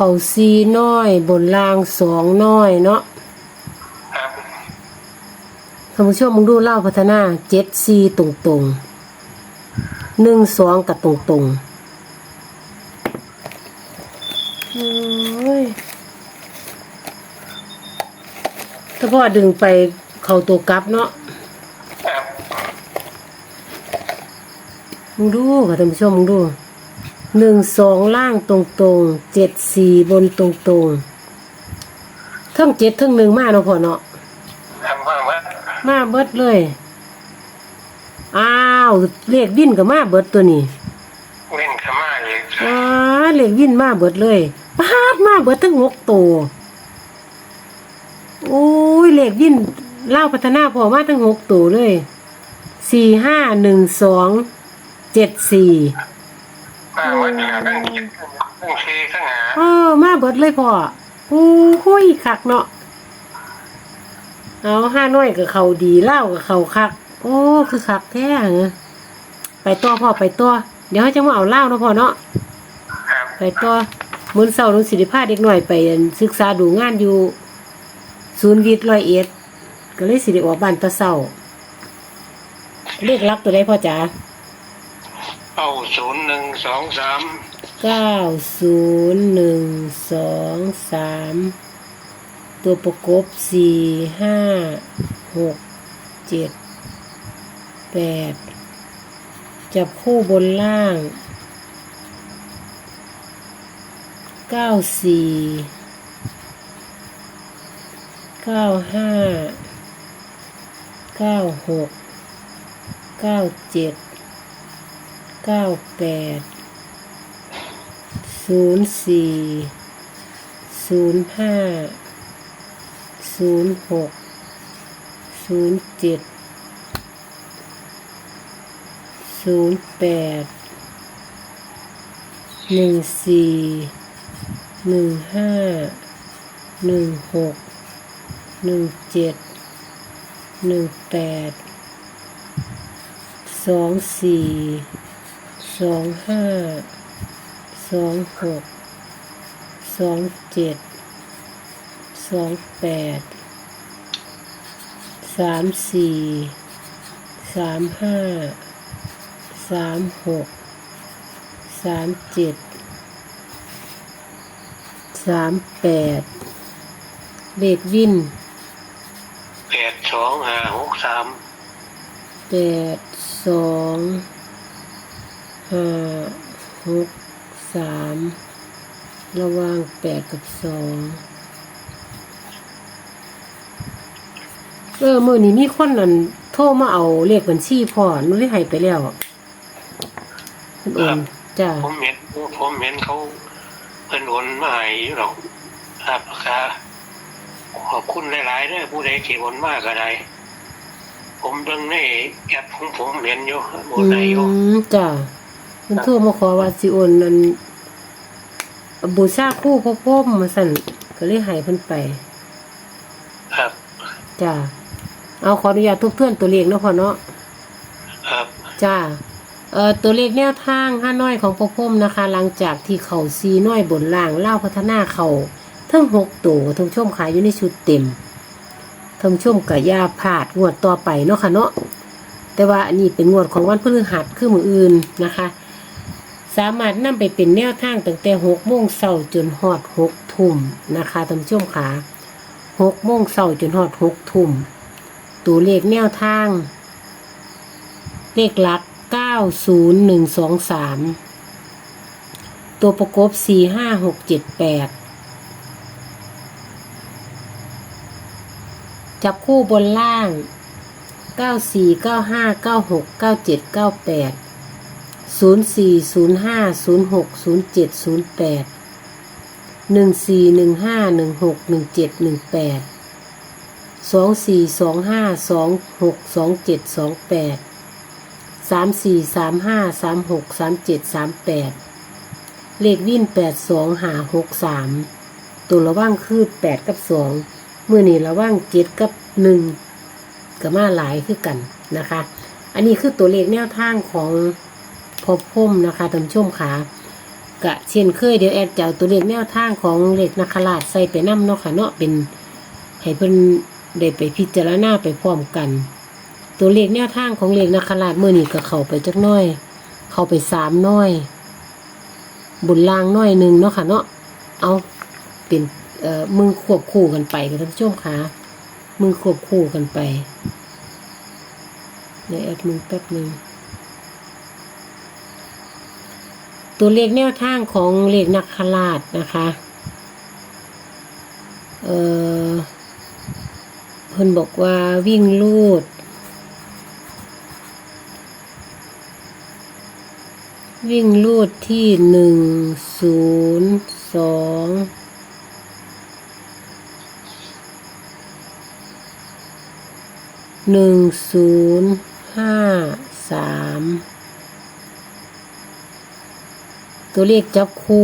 เขาซีน้อย บนล่างสองน้อยเนาะครับท่านผู้ชมมึงดูเล่าพัฒนาเจ็ดซีตรงตรงๆหนึ่งสองกับตรงตรงๆโอ้ยถ้าพ่อดึงไปเข้าตัวกลับเนาะครับมึงดูค่ะท่านผู้ชมมึงดู หนึ่งสองล่างตรงตรงเจ็ดสี่บนตรงตรงๆเทั้งเจ็ดเทั้งหนึ่งมาเนาะพ่อเนาะทำว่าว่ามาเบิดเลย อ้าวเลขวินกับมาเบิดตัวนี้เล่นขม่าอีกอ้าเลขวินมาเบิดเลยปาดมาเบิดทั้งหกตัวโอ้ยเลขวินเล่าวพัฒนาพอมาทั้งหกตัวเลยสี่ห้าหนึ่งสองเจ็ดสี่ มาว่าเหนือตั้งคิดตั้งเคตั้งหาเออ มาเบิดเลยพ่อโอ้หุยคักเนาะเอาห้าน้อยกับเขาดีเล่าวกับเขาคัก โอ้คือคักแท้เหรอไปตัวพ่อไปตัว เดี๋ยวให้จังมาเอาเหล้าเนาะพ่อเนาะครับไปตัวมื้อเช้าหนุสิริพาเด็กหน่อยไปศึกษาดูงานอยู่ ศูนย์วิทย์ร้อยเอ็ดก็เลยสิได้ออกบ้านแตะเช้าเลขลับตัวใดพ่อจ๋า เอาศูนย์หนึ่งสองสามเก้าศูนย์หนึ่งสองสามตัวประกบสี่ห้าหกเจ็ดแปดจับคู่บนล่างเก้าสี่เก้าห้าเก้าหกเก้าเจ็ด เก้าแปดศูนย์สี่ศูนย์ห้าศูนย์หกศูนย์เจ็ดศูนย์แปดหนึ่งสี่หนึ่งห้าหนึ่งหกหนึ่งเจ็ดหนึ่งแปดสองสี่ สองห้าสองหกสองเจ็ดสองแปดสามสี่สามห้าสามหกสามเจ็ดสามแปดเลขวินแปดสองห้าหกสามแปดสอง ห้าหกสามระหว่างแปดกับสองเออมื่อนี้มีคนนั่นโทรมาเอาเลขบัญชีพ่อหนุ้ยให้ไปแล้วคุณโอนจ้าผมเห็นผมเห็นเขาเพิ่นโอนมาให้อยู่หรอกครับค่ะขอบคุณหลายๆเด้อผู้ใดที่โอนมากก็ได้ผมเบิ่งในแอปของผมเห็นอยู่โออืนได้อยู่มจ้า มันโทรมาขอว่าสิโอนนั่นบูชาคู่พ่อพ่อมาสั่นก็เลยให้เพิ่นไป ครับจ้าเอาขออนุญาตทบทวนตัวเลขเนาะพ่อเนาะครับจ้าเอ่อตัวเลขแนวทางห้าน้อยของพ่อพ่มนะคะ หลังจากที่เขาซีน้อยบนล่างเล่าวพัฒนาเขาทั้งหกตัวทั้งช่วมขายอยู่ในชุดเต็มทั้งช่วมกับยาผาดงวดต่อไปเนาะค่ะเนาะแต่ว่าอันนี้เป็นงวดของวันพฤหัสคือมืออื่นนะคะ สามารถนำไปเป็นแนวทางตั้งแต่หกโมงเช้าจนฮอดหกทุ่มนะคะท่านผู้ชมขาหกโมงเช้าจนฮอดหกทุ่มตัวเลขแนวทาง เลขหลักเก้าศูนย์หนึ่งสองสามตัวประกบสี่ห้าหกเจ็ดแปดจับคู่บนล่างเก้าสี่เก้าห้าเก้าหกเก้าเจ็ดเก้าแปด ศูนย์สี่ศูนย์ห้าศูนย์หกศูนย์เจ็ดศูนย์แปดหนึ่งสี่หนึ่งห้าหนึ่งหกหนึ่งเจ็ดหนึ่งแปดสองสี่สองห้าสองหกสองเจ็ดสองแปดสามสี่สามห้าสามหกสามเจ็ดสามแปดเลขวิ่นแปดสองหาหกสามตัวระว่างคือแปดกับสองเมื่อนี้ระว่างเจ็ดกับหนึ่งกับมาหลายคือกันนะคะ อันนี้คือตัวเลขแนวทางของ พอพุ่มนะคะท่านผู้ชมค่ะกะเช่นเคยเดี๋ยวแอดจะเอาตัวเลขแนวทางของเลขนาคราชใส่ไปนํเนาะค่ะเนาะเป็นให้เพิ่นได้ไปพิจารณาไปพร้อมกัน ตัวเลขแนวทางของเลขนาคราชมื้อนี้ก็เข้าไปจักน้อย เข้าไปสามน้อย บุญลางน้อยหนึ่งเนาะค่ะเนาะเอาเป็นเอ่อมึงควบคู่กันไปกับท่านผู้ชมค่ะมึงควบคู่กันไปเดี๋ยวแอดมึงแป๊บหนึ่ง ตัวเลขแนวทางของเลขนักขลาดนะคะเออเพิ่นบอกว่าวิ่งลูด วิ่งลูดที่หนึ่งศูนย์สองหนึ่งศูนย์ห้าสาม ตัวเลขจับคู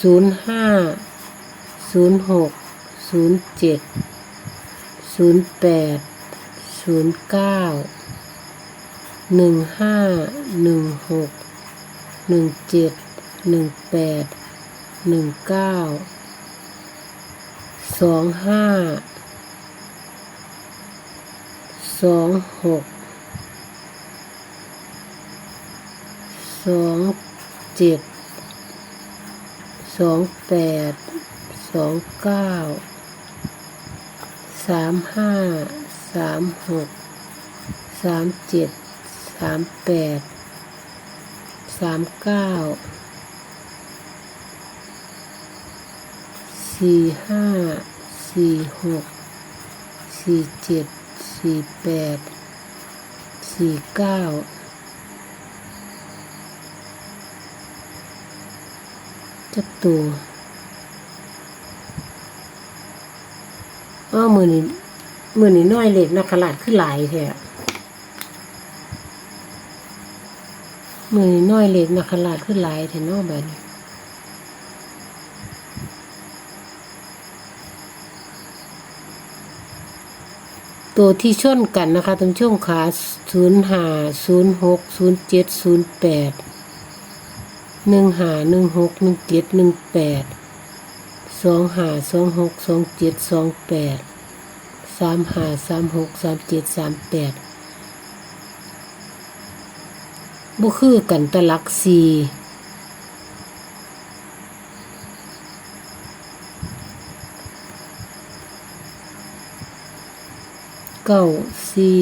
ศูนย์ห้าศูนย์หกศูนย์เจ็ดศูนย์แปดศูนย์เก้าหนึ่งห้าหนึ่งหกหนึ่งเจ็ดหนึ่งแปดหนึ่งเก้าสองห้าสองหกสองเจ็ด สองแปดสองเก้าสามห้าสามหกสามเจ็ดสามแปดสามเก้าสี่ห้าสี่หกสี่เจ็ดสี่แปดสี่เก้า จักตัวอ้อมือนี้มือนี้น้อยเล็กนักขลาดขึ้นหลายแท้อะมือนี้น้อยเล็กนักขลาดขึ้นหลายแท้นอกแบบนี้ตัวที่ชนกันนะคะทั้งช่วงขาศูนย์ห้าศูนย์ หนึ่งหาหนึ่งหกหนึ่งเจ็ดหนึ่งแปดสองหาสองหกสองเจ็ดสองแปดสามหาสามหกสามเจ็ดสามแปดบ่คือกันตะลักสี่เก้าสี่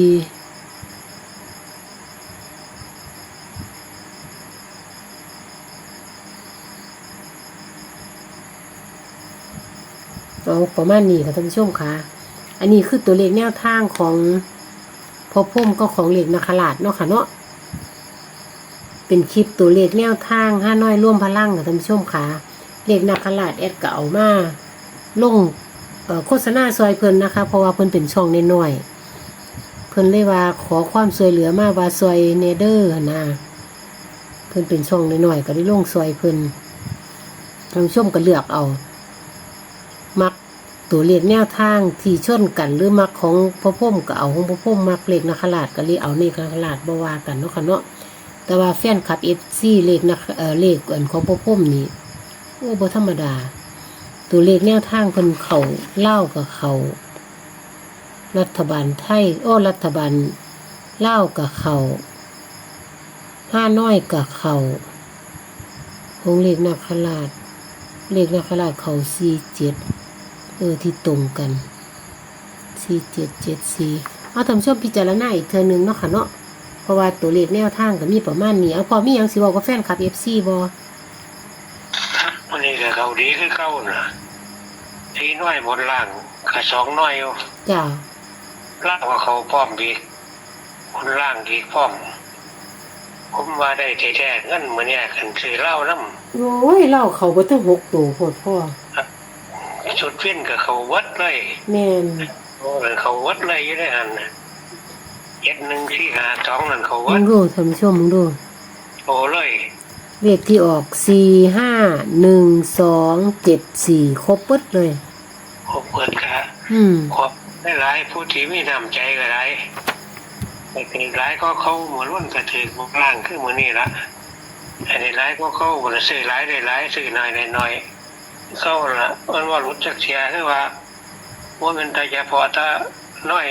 เอาประมาณนี้ค่ะท่านผู้ชมค่ะอันนี้คือตัวเลขแนวทางของพอพุ่มก็ของเหล็กนาคราดเนาะค่ะเนาะเป็นคลิปตัวเลขแนวทางห้าน้อยร่วมพลังค่ะท่านผู้ชมค่ะเลขนาคราดแอดก็เอามาลงโฆษณาซอยเพิ่นนะคะ เพราะว่าเพิ่นเป็นช่องน้อยเพิ่นเลยว่าขอความช่วยเหลือมาว่าซอยเนเดอร์นะเพิ่นเป็นช่องน้อยก็ได้ลงซอยเพิ่นท่านผู้ชมก็เลือกเอา มัก ตัวเลขแนวทางที่ชนกันหรือมักของพ่อพุ่มก็เอาของพ่อพุ่มมักเลขนาคราชก็เลยเอาเลขนาคราชบ่ว่ากันเนาะค่ะเนาะแต่ว่าแฟนคลับเอฟซีเลขนะเออเลขอันของพ่อพุ่มนี่โอ้บ่ธรรมดา ตัวเลขแนวทางเพิ่นเขาเล่ากับเขารัฐบาลไทยโอ้รัฐบาลเล่ากับเขาห้าน้อยกับเขาของเลขนาคราชเลขนาคราชเขาสี่เจ็ด ออที่ตรงกันสี่เจ็ดเจ็ดสี่เอาทำชอบพิจารณาอีกเทอหนึงเนาะค่ะเนาะเพราะว่าตัวเลขแนวทางก็มีประมาณนี้เอาพอมีหยังสิบอกกับแฟนคลับเอฟซีบอวันนี้ก็เขาดีคือเก้าน่ะทีน้อยบนล่างก็สองน้อยอยู่จ้าล่างก็เขาพร้อมดีบนล่างดีพร้อมผมว่าได้แท้ๆเงินมื้อเนี้ยกันซื้อเหล้าน้ำโอ้ยเล่าเขาบ่ถึงหกตัวโพดพ่อ ชุดเว้นกับเขาวัดเลยแม่นโอ้ยเขาวัดเลยอยู่ได้หันน่ะเจ็ดหนึ่งที่หาสองนั่นเขามึวัดงดูท่านผู้ชมมึงดูโอ้เลยเลขที่ออกสี่ห้าหนึ่งสองเจ็ดสี่ครบปึ๊ดเลยผมเปิดกะอืม ขอบได้หลายผู้ที่มีน้ำใจก็หลายแต่เป็นหลายก็เขาเหมือนรุ่นกระถือมล่างขึ้นมือนี่ละอันนี้ร้ายก็เข้าบ่ละซื้อร้ายได้ร้ายซื้อน้อยได้น้อย เข้าละมันว่ารู้จักเสียคือว่าว่ามันแต่เฉพาะถ้าน้อย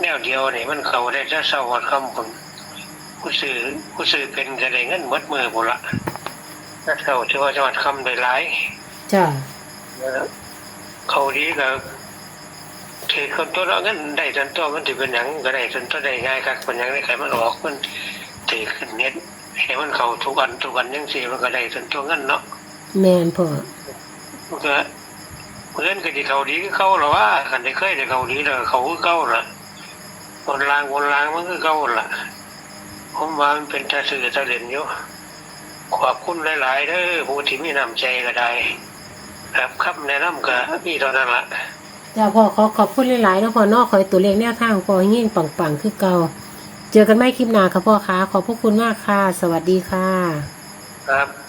แนวเดียวนี่มันเข้าได้จะเศร้าหมดคำคนผู้ซื้อผู้ซื้อเป็นก็ได้เงินหมดมือพุ่นละถ้าเข้าที่ว่าจังหวัดคำได้หลายจ้าเขาดีก็ถือคนตัวเราเงินได้จนตัวมันถือเป็นหยังก็ได้จนตัวได้ง่ายครับเป็นหยังได้ใครมันออกมันถือขึ้นเน็ตให้มันเข้าทุกวันทุกวันยังสี่มันก็ได้จนตัวเงินเนาะแมนพ่อ มันก็เงินก็ที่เขาดีก็เข้าหรอว่าคันได้เคยได้เขาดีแล้วเขาก็เข้าละวนลางวนลางมันก็เข้าละผมว่ามันเป็นตาสื่อตาเล่นอยู่ขอบคุณหลายๆเด้อผู้ที่มีน้ำใจก็ได้ ครับครับแนะนำก็มีเท่านั้นละจ้าพ่อขอขอบคุณหลายๆแล้วพ่อเนอกขอให้ตัวเลขแนวทางพ่อให้ยิ่งปังๆ คือเก่า เจอกันไม่คลิปหน้าค่ะพ่อคะขอบพระคุณมากค่ะ สวัสดีค่ะ ครับ